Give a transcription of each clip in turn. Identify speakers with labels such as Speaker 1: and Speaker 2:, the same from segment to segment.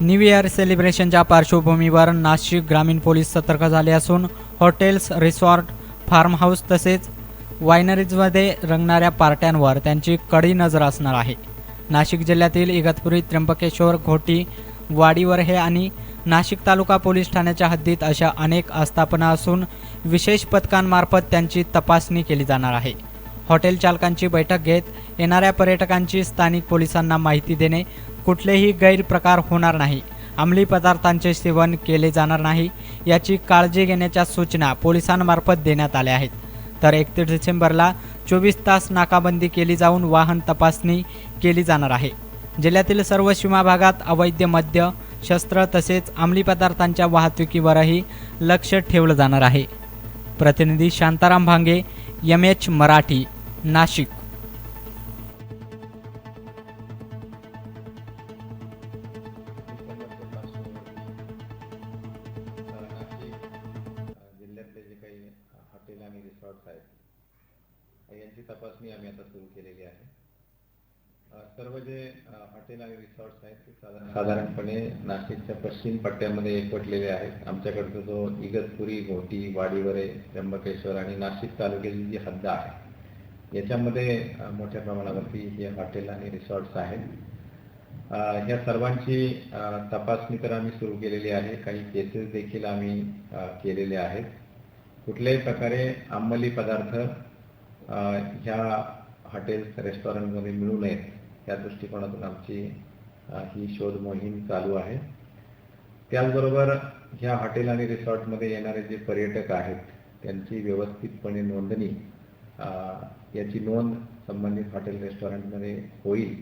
Speaker 1: New year सेलिब्रेशनच्या पार्श्वभूमीवर नाशिक ग्रामीण police सतर्क झाले असून हॉटेल्स रिसॉर्ट फार्म हाऊस तसेच वायनरीजमध्ये रंगणाऱ्या पार्ट्यांवर त्यांची कडी नजर असणार आहे. नाशिक जिल्ह्यातील इगतपुरी त्र्यंबकेश्वर घोटी वाडीवरहे आणि नाशिक तालुका पोलीस ठाण्याच्या हद्दीत अशा अनेक आस्थापना असून विशेष पथकांमार्फत त्यांची तपासणी केली जाणार आहे. हॉटेल चालकांची बैठक घेत येणाऱ्या पर्यटकांची स्थानिक पोलिसांना माहिती देणे कुठलेही गैरप्रकार होणार नाही. अंमली पदार्थांचे सेवन केले जाणार नाही याची काळजी घेण्याच्या सूचना पोलिसांमार्फत देण्यात आल्या आहेत. तर एकतीस डिसेंबरला चोवीस तास नाकाबंदी केली जाऊन वाहन तपासणी केली जाणार आहे. जिल्ह्यातील सर्व सीमा भागात अवैध मद्य शस्त्र तसेच अंमली पदार्थांच्या वाहतुकीवरही लक्ष ठेवलं जाणार आहे. प्रतिनिधी शांताराम भांगे एम एच मराठी. नाशिक.
Speaker 2: जिल्ह्यातले जे काही हॉटेल आणि रिसॉर्ट्स आहेत यांची तपासणी आम्ही आता सुरू केलेली आहे. सर्व जे हॉटेल आणि रिसॉर्ट्स आहेत ते साधारण साधारणपणे नाशिकच्या पश्चिम पट्ट्यामध्ये एकवटलेले आहेत. आमच्याकडचा जो इगतपुरी घोटी वाडीवरे त्र्यंबकेश्वर आणि नाशिक तालुक्याची जी हद्द आहे याच्यामध्ये मोठ्या प्रमाणावरती हे हॉटेल आणि रिसॉर्ट्स आहेत. ह्या सर्वांची तपासणी तर आम्ही सुरू केलेली आहे. काही केसेस देखील आम्ही केलेले आहेत. कुठल्याही प्रकारे अंमली पदार्थ ह्या हॉटेल्स रेस्टॉरंटमध्ये मिळू नयेत या दृष्टिकोनातून आमची ही शोध मोहीम चालू आहे. त्याचबरोबर ह्या हॉटेल आणि रिसॉर्टमध्ये येणारे जे पर्यटक आहेत त्यांची व्यवस्थितपणे नोंदणी याची नोंद संबंधित हॉटेल रेस्टॉरंटमध्ये होईल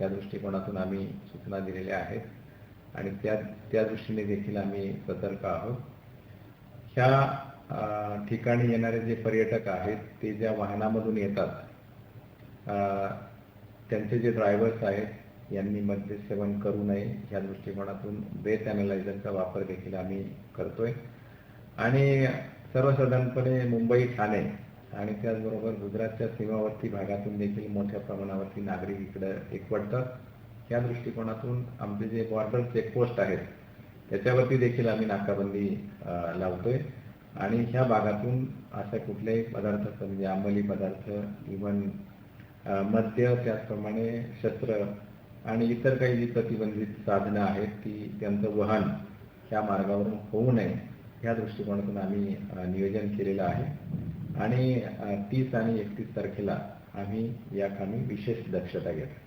Speaker 2: या दृष्टिकोनातून आम्ही सूचना दिलेल्या आहेत. आणि त्या त्या दृष्टीने देखील आम्ही सतर्क आहोत. ह्या ठिकाणी येणारे जे पर्यटक आहेत ते ज्या वाहनामधून येतात त्यांचे जे ड्रायव्हर्स आहेत यांनी मद्य सेवन करू नये ह्या दृष्टिकोनातून बेथ अॅनालायझरचा वापर देखील आम्ही करतोय. आणि सर्वसाधारणपणे मुंबई ठाणे आणि त्याचबरोबर गुजरातच्या सीमावर्ती भागातून देखील मोठ्या प्रमाणावरती नागरिक इकडं एकवटतात. या दृष्टिकोनातून आमचे जे बॉर्डर चेकपोस्ट आहेत त्याच्यावरती देखील आम्ही नाकाबंदी लावतोय. आणि ह्या भागातून अशा कुठल्याही पदार्थ म्हणजे अंमली पदार्थ इव्हन मद्य त्याचप्रमाणे शस्त्र आणि इतर काही जी प्रतिबंधित साधनं आहेत ती त्यांचं वहन ह्या मार्गावरून होऊ नये ह्या दृष्टिकोनातून आम्ही नियोजन केलेलं आहे. आणि तीस आणि एकतीस तारखेला आम्ही या कामी विशेष दक्षता घेतो